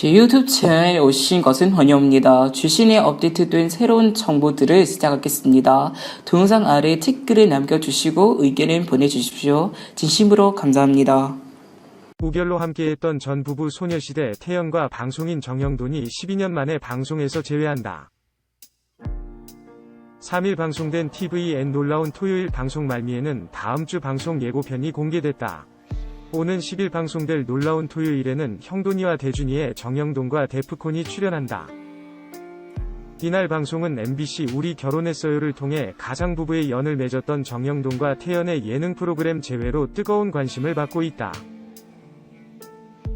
제 유튜브 채널에 오신 것은 환영합니다. 주신에 업데이트된 새로운 정보들을 시작하겠습니다. 동영상 아래 댓글을 남겨주시고 의견을 보내주십시오. 진심으로 감사합니다. 우결로 함께했던 전 부부 소녀시대 태연과 방송인 정영돈이 12년 만에 방송에서 제외한다. 3일 방송된 TVN 놀라운 토요일 방송 말미에는 다음 주 방송 예고편이 공개됐다. 오는 10일 방송될 놀라운 토요일에는 형돈이와 대준이의 정영돈과 데프콘이 출연한다. 이날 방송은 MBC 우리 결혼했어요를 통해 가상 부부의 연을 맺었던 정영돈과 태연의 예능 프로그램 제외로 뜨거운 관심을 받고 있다.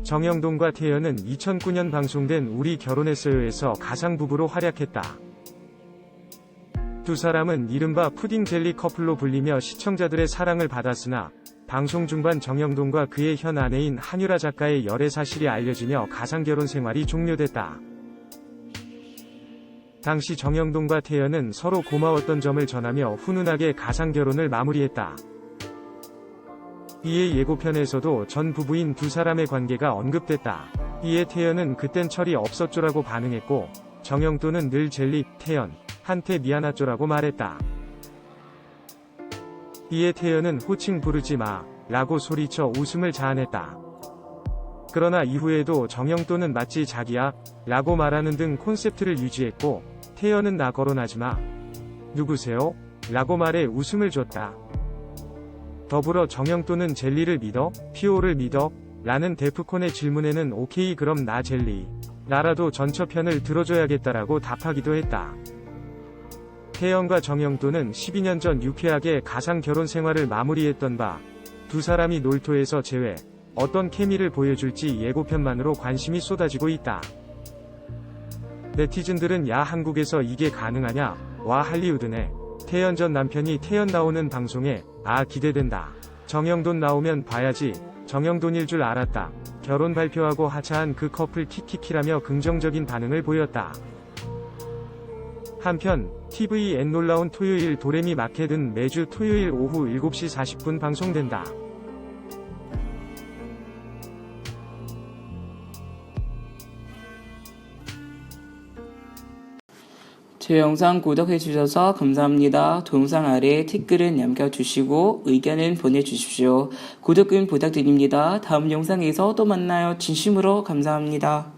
정영돈과 태연은 2009년 방송된 우리 결혼했어요에서 가상 부부로 활약했다. 두 사람은 이른바 푸딩 젤리 커플로 불리며 시청자들의 사랑을 받았으나 방송 중반 정영돈과 그의 현 아내인 한유라 작가의 열애 사실이 알려지며 가상결혼 생활이 종료됐다. 당시 정영돈과 태연은 서로 고마웠던 점을 전하며 훈훈하게 가상결혼을 마무리했다. 이에 예고편에서도 전 부부인 두 사람의 관계가 언급됐다. 이에 태연은 그땐 철이 없었죠라고 반응했고, 정영돈은 늘 젤리, 태연, 한테 미안하죠라고 말했다. 이에 태연은 호칭 부르지 마, 라고 소리쳐 웃음을 자아냈다. 그러나 이후에도 정영돈은 마치 자기야, 라고 말하는 등 콘셉트를 유지했고, 태연은 나 거론하지 마. 누구세요? 라고 말해 웃음을 줬다. 더불어 정영돈은 젤리를 믿어? 피오를 믿어? 라는 데프콘의 질문에는 오케이 그럼 나 젤리. 나라도 전처편을 들어줘야겠다라고 답하기도 했다. 태연과 정영돈은 12년 전 유쾌하게 가상 결혼 생활을 마무리했던 바, 두 사람이 놀토에서 제외, 어떤 케미를 보여줄지 예고편만으로 관심이 쏟아지고 있다. 네티즌들은 야 한국에서 이게 가능하냐? 와 할리우드네. 태연 전 남편이 태연 나오는 방송에 아 기대된다. 정영돈 나오면 봐야지. 정영돈일 줄 알았다. 결혼 발표하고 하차한 그 커플 키키키라며 긍정적인 반응을 보였다. 한편 TVN 놀라운 토요일 도레미 마켓은 매주 토요일 오후 7시 40분 방송된다. 제 영상 구독해주셔서 감사합니다. 동영상 아래 댓글을 남겨주시고 의견을 보내주십시오. 구독은 부탁드립니다. 다음 영상에서 또 만나요. 진심으로 감사합니다.